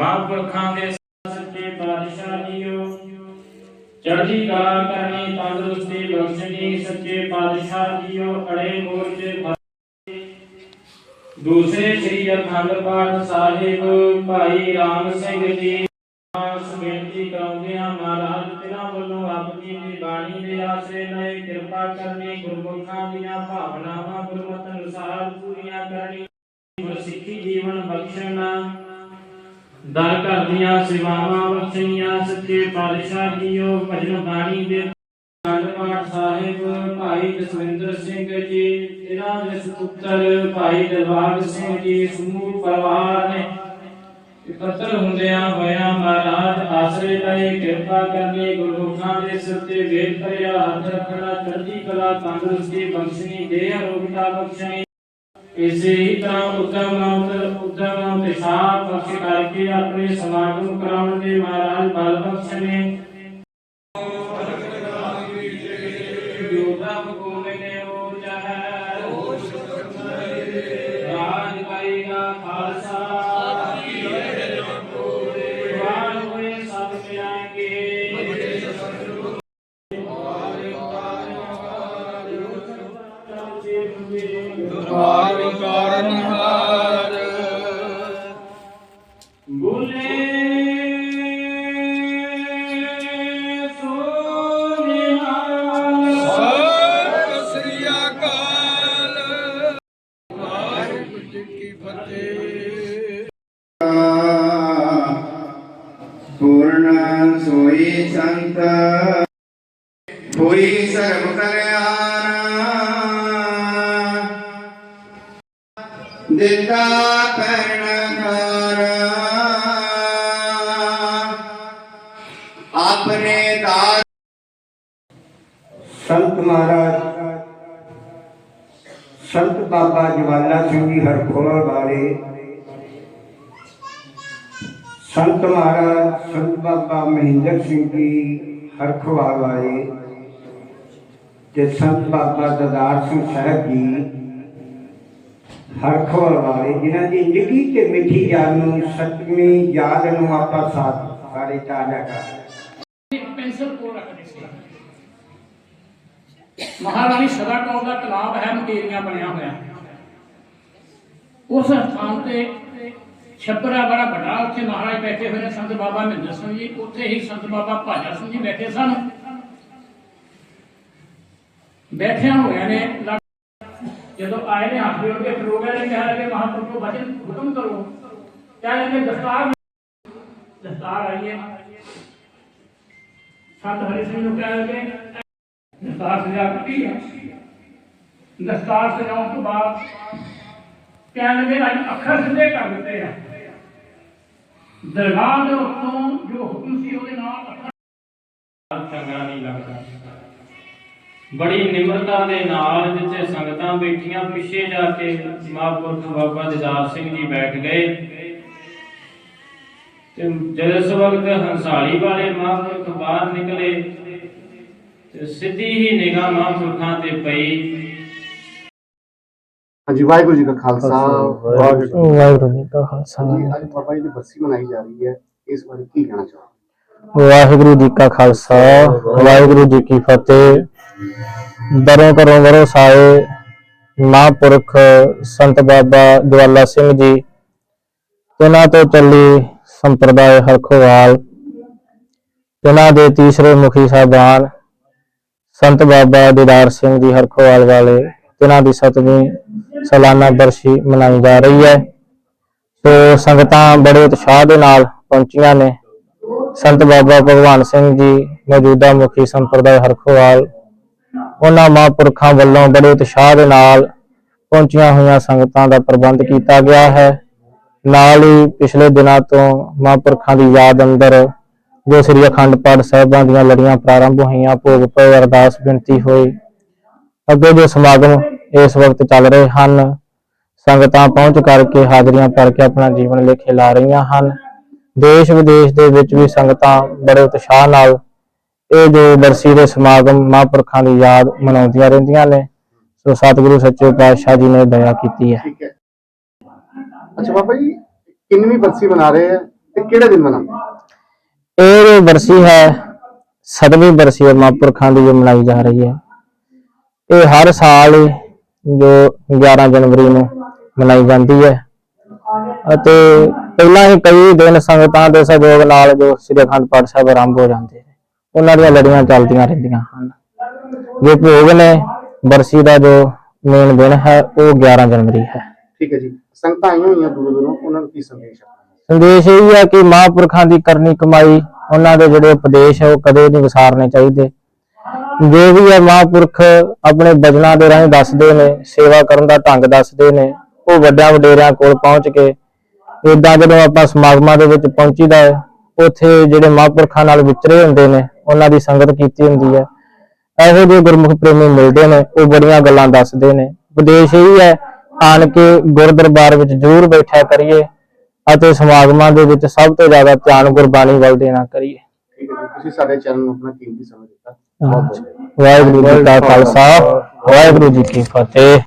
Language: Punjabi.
ਮਹਾਂਪੁਰਖਾਂ ਦੇ ਸੱਚੇ ਪਾਤਸ਼ਾਹ ਜੀਓ। ਚੜ੍ਹਦੀ ਕਲਾ ਕਰਨੀ ਤੰਦਰੁਸਤੀ ਬਖਸ਼ਣੀ ਸੱਚੇ ਪਾਤਸ਼ਾਹ ਜੀਓ। ਅੜੇ ਮੋਰਚੇ ਦੂਸਰੇ ਸ੍ਰੀ ਅਖੰਡ ਪਾਠ ਸਾਹਿਬ, ਭਾਈ ਰਾਮ ਸਿੰਘ ਜੀ ਆਸ ਬੇਨਤੀ ਕਰਾਉਂਦੇ ਹਾਂ ਮਹਾਰਾਜ ਤਿਨਾਂ ਵੱਲੋਂ ਆਪ ਦੀ ਬਾਣੀ ਦੇ ਆਸਰੇ ਲਈ ਕਿਰਪਾ ਕਰਨੀ, ਗੁਰਮੁਖਾਂ ਦੀਆਂ ਭਾਵਨਾਵਾਂ, ਗੁਰਮਤਿ ਅਨੁਸਾਰ ਪੂਰੀਆਂ ਕਰਨੀ ਗੁਰਸਿੱਖੀ ਜੀਵਨ ਬਖਸ਼ਣਾ ਦਰ ਘਰ ਦੀਆਂ ਸੇਵਾਵਾਂ ਬਖਸ਼ਣੀਆਂ, ਸੱਚੇ ਪਾਤਸ਼ਾਹ ਜੀਓ ਭਜਨ ਬਾਣੀ ਦੇ ਅਖੰਡ ਪਾਠ ਸਾਹਿਬ। ਭਾਈ ਜਸਵਿੰਦਰ ਸਿੰਘ ਜੀ, ਇਹਨਾਂ ਦੇ ਸੁਪੁੱਤਰ ਭਾਈ ਦਿਲਬਾਗ ਸਿੰਘ ਜੀ, ਸਮੂਹ ਪਰਿਵਾਰ ਨੇ ਇਕੱਤਰ ਹੁੰਦਿਆਂ ਹੋਇਆਂ ਮਹਾਰਾਜ ਆਸਰੇ ਲਈ ਕਿਰਪਾ ਕਰਨੀ ਗੁਰਮੁਖਾਂ ਦੇ ਸਿਰ ਤੇ ਵੇਦ ਭਰਿਆ ਹੱਥ ਰੱਖਣਾ, ਚੜ੍ਹਦੀ ਕਲਾ ਤੰਦਰੁਸਤੀ ਬਖਸ਼ਣੀ ਦੇ ਅਰੋਗਤਾ ਬਖਸ਼ਣੀ। ਇਸੇ ਹੀ ਤਰ੍ਹਾਂ ਉਤਮ ਅੰਤ ਉਤਮ ਪਿਸ਼ਾਬ ਕਰਕੇ ਆਪਣੇ ਸਮਾਗਮ ਕਰਾਉਣ ਦੇ ਮਹਾਰਾਜ ਬਲ ਬਖਸ਼ਣੇ ਪੂਰਨ ਸੋਈ ਸੰਤ। ਹੋਈ ਸਰਬ ਕਲਿਆਣ। ਦਿੱਤਾ ਕਰਨ ਸੰਤ ਮਹਾਰਾਜ, ਸੰਤ ਬਾਬਾ ਜਵਾਲਾ ਸਿੰਘ ਜੀ ਹਰਖੋਲ ਵਾਲੇ ਸੰਤ ਮਹਾਰਾਜ, ਸੰਤ ਬਾਬਾ ਮਹਿੰਦਰ ਸਿੰਘ ਜੀ ਹਰਖਵਾਲ ਵਾਲੇ ਤੇ ਸੰਤ ਬਾਬਾ ਦਦਾਰ ਸਿੰਘ ਸਾਹਿਬ ਜੀ ਹਰਖਵਾਲ ਵਾਲੇ ਜਿਨ੍ਹਾਂ ਦੀ ਨਿੱਘੀ ਤੇ ਮਿੱਠੀ ਯਾਦ ਨੂੰ ਸਤਵੀਂ ਯਾਦ ਨੂੰ ਆਪਾਂ ਸਾਥ, ਸਾਡੇ ਤਾਜ਼ਾ ਕਰ ਪੈਨਸਲ ਕੋਲ ਰੱਖਦੇ ਸੀ। ਮਹਾਰਾਣੀ ਸਦਾ ਕੌਰ ਦਾ ਤਲਾਬ ਹੈ, ਮਕੇਰੀਆਂ ਬਣਿਆ ਹੋਇਆ। ਉਸ ਸਥਾਨ ਤੇ ਛੱਪਰਾ ਬੜਾ ਵੱਡਾ, ਉੱਥੇ ਮਹਾਰਾਜ ਬੈਠੇ ਹੋਏ ਨੇ, ਸੰਤ ਬਾਬਾ ਮਹਿੰਦਰ ਸਿੰਘ ਜੀ। ਉੱਥੇ ਹੀ ਸੰਤ ਬਾਬਾ ਭਾਜਾ ਸਿੰਘ ਜੀ ਬੈਠੇ ਸਨ। ਬੈਠਿਆਂ ਹੋਇਆਂ ਨੇ ਜਦੋਂ ਆਏ ਨੇ ਹੱਥ ਜੋੜ ਕੇ ਖਲੋ ਗਏ ਨੇ ਕਿਹਾ ਕਿ ਮਹਾਂਪੁਰਖੋ ਵਚਨ ਹੁਕਮ ਕਰੋ। ਕਹਿੰਦੇ ਨੇ ਦਸਤਾਰ ਦਸਤਾਰ ਆਈਏ ਸੰਤ ਹਰੀ ਸਿੰਘ ਨੂੰ ਕਹਿ ਲਗੇ ਦਸਤਾਰ ਸਜਾ ਦਿੱਤੀ ਹੈ ਦਸਤਾਰ ਸਜਾਉਣ ਤੋਂ ਬਾਅਦ ਕਹਿਣ ਲੱਗੇ, ਅੱਜ ਅੱਖਰ ਸਿੱਧੇ ਕਰ ਦਿੱਤੇ ਆ। ਦਰਗਾਹ ਦੇ ਉੱਤੋਂ ਜੋ ਹੁਕਮ ਸੀ, ਉਹਦੇ ਨਾਲ ਚੰਗਾ ਨਹੀਂ ਲੱਗਦਾ। ਬੜੀ ਨਿਮਰਤਾ ਦੇ ਨਾਲ ਜਿੱਥੇ ਸੰਗਤਾਂ ਬੈਠੀਆਂ, ਪਿੱਛੇ ਜਾ ਕੇ ਮਹਾਂਪੁਰਖ ਬਾਬਾ ਦਿਦਾਰ ਸਿੰਘ ਜੀ ਬੈਠ ਗਏ। ਤੇ ਜਦ ਇਸ ਵਕਤ ਹੰਸਾਲੀ ਵਾਲੇ ਮਹਾਂਪੁਰਖ ਬਾਹਰ ਨਿਕਲੇ ਤੇ ਸਿੱਧੀ ਹੀ ਨਿਗਾਹ ਮਹਾਂਪੁਰਖਾਂ ਤੇ ਪਈ। ਹਾਂਜੀ ਵਾਹਿਗੁਰੂ ਜੀ ਕਾ ਖਾਲਸਾ ਵਾਹਿਗੁਰੂ ਵਾਹਿਗੁਰੂ ਜੀ ਕਾ ਖਾਲਸਾ। ਜੀ ਅੱਜ ਬਾਬਾ ਜੀ ਦੀ ਬਰਸੀ ਮਨਾਈ ਜਾ ਰਹੀ ਹੈ। ਇਸ ਬਾਰੇ ਕੀ ਕਹਿਣਾ ਚਾਹੋ ਵਾਹਿਗੁਰੂ ਜੀ ਕਾ ਖਾਲਸਾ ਵਾਹਿਗੁਰੂ ਜੀ ਕੀ ਫਤਿਹ। ਦਰੋਂ ਕਰੋਂ ਵਰੋ ਸਾਏ ਮਹਾਂਪੁਰਖ ਸੰਤ ਬਾਬਾ ਦਵਾਲਾ ਸਿੰਘ ਜੀ। ਇਹਨਾਂ ਤੋਂ ਚੱਲੀ ਸੰਪਰਦਾਇ ਹਰਖੋਵਾਲ ਇਹਨਾਂ ਦੇ ਤੀਸਰੇ ਮੁਖੀ ਸਾਹਿਬਾਨ ਸੰਤ ਬਾਬਾ ਦੀਦਾਰ ਸਿੰਘ ਜੀ ਹਰਖੋਵਾਲ ਵਾਲੇ ਇਹਨਾਂ ਦੀ ਸਤਵੀਂ ਸਾਲਾਨਾ ਬਰਸੀ ਮਨਾਈ ਜਾ ਰਹੀ ਹੈ। ਸੋ ਸੰਗਤਾਂ ਬੜੇ ਉਤਸ਼ਾਹ ਦੇ ਨਾਲ ਪਹੁੰਚੀਆਂ ਨੇ। ਸੰਤ ਬਾਬਾ ਭਗਵਾਨ ਸਿੰਘ ਜੀ, ਮੌਜੂਦਾ ਮੁਖੀ ਸੰਪਰਦਾਇ ਹਰਖੋਵਾਲ, ਉਹਨਾਂ ਮਹਾਂਪੁਰਖਾਂ ਵੱਲੋਂ ਬੜੇ ਉਤਸ਼ਾਹ ਦੇ ਨਾਲ ਪਹੁੰਚੀਆਂ ਹੋਈਆਂ ਸੰਗਤਾਂ ਦਾ ਪ੍ਰਬੰਧ ਕੀਤਾ ਗਿਆ ਹੈ। ਨਾਲ ਹੀ ਪਿਛਲੇ ਦਿਨਾਂ ਤੋਂ ਮਹਾਂਪੁਰਖਾਂ ਦੀ ਯਾਦ ਅੰਦਰ ਜੋ ਸ੍ਰੀ ਅਖੰਡ ਪਾਠ ਸਾਹਿਬਾਂ ਦੀਆਂ ਲੜੀਆਂ ਪ੍ਰਾਰੰਭ ਹੋਈਆਂ, ਭੋਗ ਪਏ ਅਰਦਾਸ ਬੇਨਤੀ ਹੋਈ। ਅੱਗੇ ਜੋ ਸਮਾਗਮ ਇਸ ਵਕਤ ਚੱਲ ਰਹੇ ਹਨ, ਸੰਗਤਾਂ ਪਹੁੰਚ ਕਰਕੇ ਹਾਜ਼ਰੀਆਂ ਭਰ ਕੇ ਆਪਣਾ ਜੀਵਨ ਲੇਖੇ ਲਾ ਰਹੀਆਂ ਹਨ। ਦੇਸ਼ ਵਿਦੇਸ਼ ਦੇ ਵਿੱਚ ਵੀ ਸੰਗਤਾਂ ਬੜੇ ਉਤਸ਼ਾਹ ਨਾਲ ਇਹ ਜੋ ਬਰਸੀ ਦੇ ਸਮਾਗਮ ਮਹਾਂਪੁਰਖਾਂ ਦੀ ਯਾਦ ਮਨਾਉਂਦੀਆਂ ਰਹਿੰਦੀਆਂ ਨੇ, ਸੋ ਸਤਿਗੁਰੂ ਸੱਚੇ ਪਾਤਸ਼ਾਹ ਜੀ ਨੇ ਦਇਆ ਕੀਤੀ ਹੈ। ਠੀਕ ਹੈ। ਅੱਛਾ ਬਾਬਾ ਜੀ, ਕਿੰਨਵੀਂ ਬਰਸੀ ਮਨਾ ਰਹੇ ਆ ਤੇ ਕਿਹੜੇ ਦਿਨ ਮਨਾਉਂਦੇ? ਇਹ ਜੋ ਬਰਸੀ ਹੈ, ਸਤਵੀਂ ਬਰਸੀ ਹੈ, ਮਹਾਂਪੁਰਖਾਂ ਦੀ ਜੋ ਮਨਾਈ ਜਾ ਰਹੀ ਹੈ। ਇਹ ਹਰ ਸਾਲ ਜੋ 11 ਜਨਵਰੀ ਨੂੰ ਮਨਾਈ ਜਾਂਦੀ ਹੈ। ਅਤੇ ਪਹਿਲਾਂ ਹੀ ਕਈ ਦਿਨ ਸੰਗਤਾਂ ਦੇ ਸਹਿਯੋਗ ਨਾਲ ਜੋ ਸ੍ਰੀ ਅਖੰਡ ਪਾਠ ਸਾਹਿਬ ਆਰੰਭ ਹੋ ਜਾਂਦੇ ਨੇ, ਉਹਨਾਂ ਦੀਆਂ ਲੜੀਆਂ ਚੱਲਦੀਆਂ ਰਹਿੰਦੀਆਂ ਹਨ। ਜੋ ਭੋਗ ਨੇ, ਬਰਸੀ ਦਾ ਜੋ ਮੇਨ ਦਿਨ ਹੈ, ਉਹ 11 ਜਨਵਰੀ ਹੈ। ਠੀਕ ਹੈ ਜੀ। ਸੰਗਤਾਂ ਆਈਆਂ ਹੋਈਆਂ ਦੂਰੋਂ ਦੂਰੋਂ ਉਹਨਾਂ ਨੂੰ ਕੀ ਸੰਦੇਸ਼ ਹੈ? ਸੰਦੇਸ਼ ਇਹ ਹੈ ਕਿ ਮਹਾਂਪੁਰਖਾਂ ਦੀ ਕਰਨੀ ਕਮਾਈ, ਉਹਨਾਂ ਦੇ ਜਿਹੜੇ ਉਪਦੇਸ਼ ਹੈ ਉਹ ਕਦੇ ਨਹੀਂ ਵਿਸਾਰਨੇ ਚਾਹੀਦੇ। ਜੋ ਵੀ ਹੈ ਮਹਾਂਪੁਰਖ ਆਪਣੇ ਬਚਨਾਂ ਦੇ ਰਾਹੀਂ ਦੱਸਦੇ ਨੇ, ਸੇਵਾ ਕਰਨ ਦਾ ਢੰਗ ਦੱਸਦੇ ਨੇ, ਉਹ ਵੱਡਿਆਂ ਵਡੇਰਿਆਂ ਕੋਲ ਪਹੁੰਚ ਕੇ ਇਦਾਂ ਜਦੋਂ ਆਪਾਂ ਸਮਾਗਮਾਂ ਦੇ ਵਿੱਚ ਪਹੁੰਚੀਦਾ ਹੈ, ਉੱਥੇ ਜਿਹੜੇ ਮਹਾਂਪੁਰਖਾਂ ਨਾਲ ਵਿਚਰੇ ਹੁੰਦੇ ਨੇ, ਉਹਨਾਂ ਦੀ ਸੰਗਤ ਕੀਤੀ ਹੁੰਦੀ ਹੈ। ਇਹੋ ਜਿਹੇ ਗੁਰਮੁਖ ਪ੍ਰੇਮੀ ਮਿਲਦੇ ਨੇ, ਉਹ ਬੜੀਆਂ ਗੱਲਾਂ ਦੱਸਦੇ ਨੇ। ਉਪਦੇਸ਼ ਇਹ ਹੈ, ਆਣ ਕੇ ਗੁਰਦਰਬਾਰ ਵਿੱਚ ਜ਼ਰੂਰ ਬੈਠਿਆ ਕਰੀਏ। ਅਤੇ ਸਮਾਗਮਾਂ ਦੇ ਵਿੱਚ ਸਭ ਤੋਂ ਜ਼ਿਆਦਾ ਧਿਆਨ ਗੁਰਬਾਣੀ ਵੱਲ ਦੇਣਾ ਕਰੀਏ। ਠੀਕ ਹੈ ਜੀ ਤੁਸੀਂ ਸਾਡੇ ਚੈਨਲ ਨੂੰ ਆਪਣਾ ਕੀਮਤੀ ਸਮਾਂ ਦਿੱਤਾ। ਬਹੁਤ ਬਹੁਤ ਵਾਹਿਗੁਰੂ ਜੀ ਕਾ ਖਾਲਸਾ ਵਾਹਿਗੁਰੂ ਜੀ ਕੀ ਫਤਿਹ।